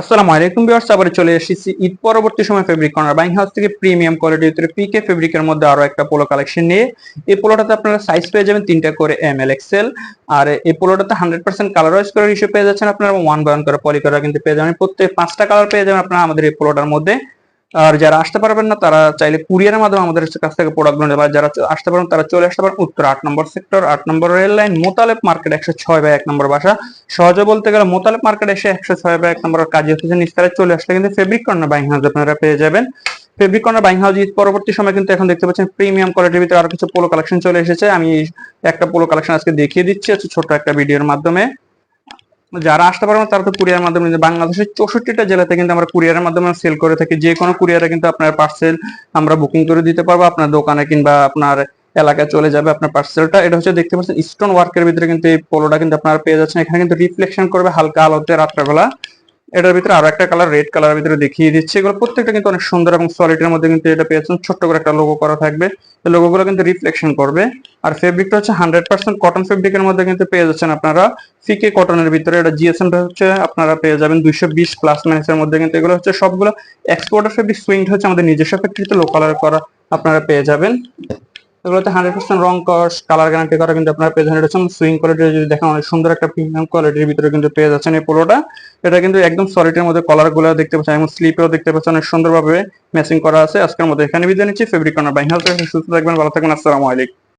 আসসালামু আলাইকুম ভিউয়ার্স আবার চলে এসেছি ঈদ পরবর্তী সময় ফেব্রিক কর্নার বাইং হাউস থেকে প্রিমিয়াম কোয়ালিটির ভিতরে পিকে ফেব্রিকের মধ্যে আরও একটা পোলো কালেকশন নিয়ে। এই পোলোটাতে আপনারা সাইজ পেয়ে যাবেন তিনটা করে এম এল এক্সেল আর এই পোলোটাতে হান্ড্রেড পার্সেন্ট কালারাইজ করার ইস্যু পেয়ে যাচ্ছেন আপনারা ওয়ান বাই ওয়ান করে পলি করা কিন্তু পেয়ে যাবেন। প্রত্যেক পাঁচটা কালার পেয়ে যাবেন আপনারা আমাদের এই পোলোটার মধ্যে। আর যারা আসতে পারবেন না, তারা চাইলে কুরিয়ারের মাধ্যমে আমাদের কাছ থেকে প্রোডাক্টগুলো নেবেন। যারা আসতে পারবেন, তারা চলে আসতে পারেন উত্তর আট নম্বর সেক্টর আট নম্বর রেল লাইন মোতালেব মার্কেট একশো ছয় বা এক নম্বর বাসা। সহজে বলতে গেলে মোতালেব মার্কেট এসে একশো ছয় বা এক নম্বর কাজী অফিসের নিস্তারে চলে আসলে কিন্তু ফেব্রিক কর্নার বাইং হাউস আপনারা পেয়ে যাবেন। ফেব্রিক কর্নার বাইং হাউস পরবর্তী সময় কিন্তু এখন দেখতে পাচ্ছেন প্রিমিয়াম কোয়ালিটির ভিতরে আরও কিছু পোলো কালেকশন চলে এসেছে। আমি একটা পোলো কালেকশন আজকে দেখিয়ে দিচ্ছি, হচ্ছে ছোট একটা ভিডিওর মাধ্যমে। যারা আসতে পারবে তারা তো কুরিয়ার মাধ্যমে বাংলাদেশের চৌষট্টিটা জেলাতে কিন্তু আমরা কুরিয়ারের মাধ্যমে সেল করে থাকি। যে কোনো কুরিয়ারে কিন্তু আপনার পার্সেল আমরা বুকিং করে দিতে পারব। আপনার দোকানে কিংবা আপনার এলাকায় চলে যাবে আপনার পার্সেলটা এটা হচ্ছে দেখতে পাচ্ছেন স্টোন ওয়ার্কের ভিতরে কিন্তু এই পোলোটা কিন্তু আপনারা পেয়ে যাচ্ছেন। এখানে কিন্তু রিফ্লেকশন করবে হালকা আলোতে রাত্রেবেলা। এটার ভিতরে আরও একটা কালার রেড কালারের ভিতরে দেখিয়ে দিচ্ছে। এগুলো প্রত্যেকটা কিন্তু অনেক সুন্দর এবং সলিডের মধ্যে কিন্তু এটা পেয়েছেন। ছোট্ট করে একটা লোগো করা থাকবে। লোগোগুলো কিন্তু রিফ্লেকশন করবে। আর ফেব্রিকটা হচ্ছে হান্ড্রেড পার্সেন্ট কটন ফেব্রিকের মধ্যে কিন্তু পেয়ে যাচ্ছেন আপনারা ফিকে কটনের ভিতরে। এটা জিএসএম হচ্ছে আপনারা পেয়ে যাবেন দুইশো বিশ প্লাস মাইনাসের মধ্যে কিন্তু এগুলো হচ্ছে সবগুলো এক্সপোর্টার ফেব্রিক সুইং হচ্ছে আমাদের নিজস্ব ফ্যাক্টরিতে লো কালার করা আপনারা পেয়ে যাবেন। এগুলোতে হান্ড্রেড পার্সেন্ট রং কস কালার গ্যারান্টি করা কিন্তু আপনারা পেয়ে যাচ্ছেন সুইং কোয়ালিটি যদি দেখেন অনেক সুন্দর একটা প্রিমিয়াম কোয়ালিটির ভিতরে কিন্তু পেয়ে যাচ্ছেন এই পোলোটা। এটা কিন্তু একদম সলিডের মধ্যে কলারগুলো দেখতে পাচ্ছেন, এবং স্লিপেও দেখতে পাচ্ছেন, অনেক সুন্দরভাবে ম্যাচিং করা আছে। আজকের মধ্যে এখানে বিদায় নিচ্ছি। ফেব্রিক কর্নার বাই হেলথ সুস্থ থাকবেন, ভালো থাকবেন, আসসালামু আলাইকুম।